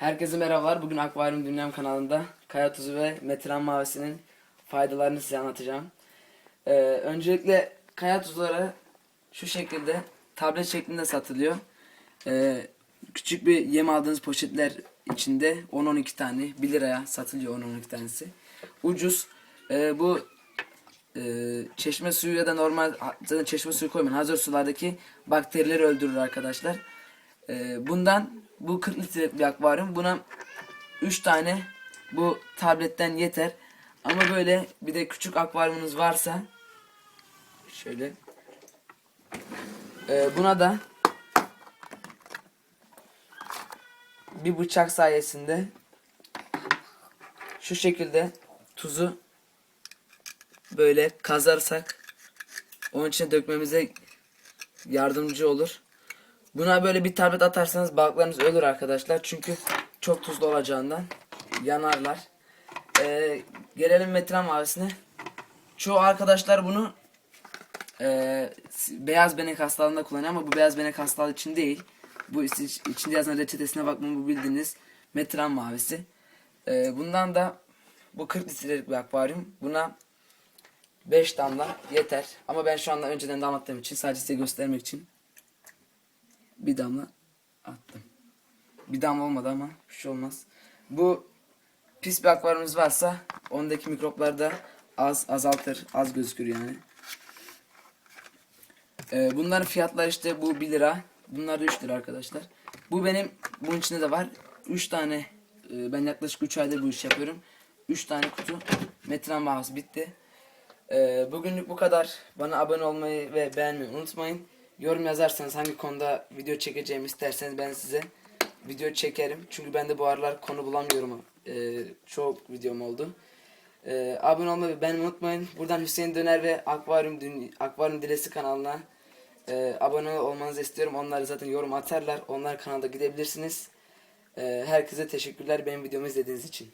Herkese merhabalar. Bugün Akvaryum Dünyam kanalında kaya tuzu ve metran mavisinin faydalarını size anlatacağım. Ee, öncelikle kaya tuzları şu şekilde tablet şeklinde satılıyor. Ee, küçük bir yem aldığınız poşetler içinde 10-12 tane 1 liraya satılıyor 10-12 tanesi. Ucuz. Ee, bu e, çeşme suyu ya da normal zaten çeşme suyu koymayın. Hazır sulardaki bakterileri öldürür arkadaşlar. Ee, bundan bu 40 litrelik bir akvaryum. Buna 3 tane bu tabletten yeter. Ama böyle bir de küçük akvaryumunuz varsa şöyle Ee, buna da bir bıçak sayesinde şu şekilde tuzu böyle kazarsak onun içine dökmemize yardımcı olur. Buna böyle bir tablet atarsanız balıklarınız ölür arkadaşlar. Çünkü çok tuzlu olacağından yanarlar. Ee, gelelim metran mavisine. Çoğu arkadaşlar bunu e, beyaz benek hastalığında kullanıyor ama bu beyaz benek hastalığı için değil. Bu iç- içinde yazan reçetesine bakmayın bu bildiğiniz metran mavisi. Ee, bundan da bu 40 litrelik bir akvaryum. Buna 5 damla yeter. Ama ben şu anda önceden damlattığım için sadece size göstermek için bir damla attım. Bir damla olmadı ama bir şey olmaz. Bu pis bir akvaryumunuz varsa ondaki mikroplar da az azaltır. Az gözükür yani. Ee, bunların fiyatları işte bu 1 lira. Bunlar da 3 lira arkadaşlar. Bu benim bunun içinde de var. 3 tane e, ben yaklaşık 3 aydır bu iş yapıyorum. 3 tane kutu metran mouse bitti. Ee, bugünlük bu kadar. Bana abone olmayı ve beğenmeyi unutmayın. Yorum yazarsanız hangi konuda video çekeceğimi isterseniz ben size video çekerim. Çünkü ben de bu aralar konu bulamıyorum. Ee, çok videom oldu. Ee, abone olmayı beğenmeyi unutmayın. Buradan Hüseyin Döner ve Akvaryum, Akvaryum Dilesi kanalına e, abone olmanızı istiyorum. Onlar zaten yorum atarlar. Onlar kanalda gidebilirsiniz. Ee, herkese teşekkürler benim videomu izlediğiniz için.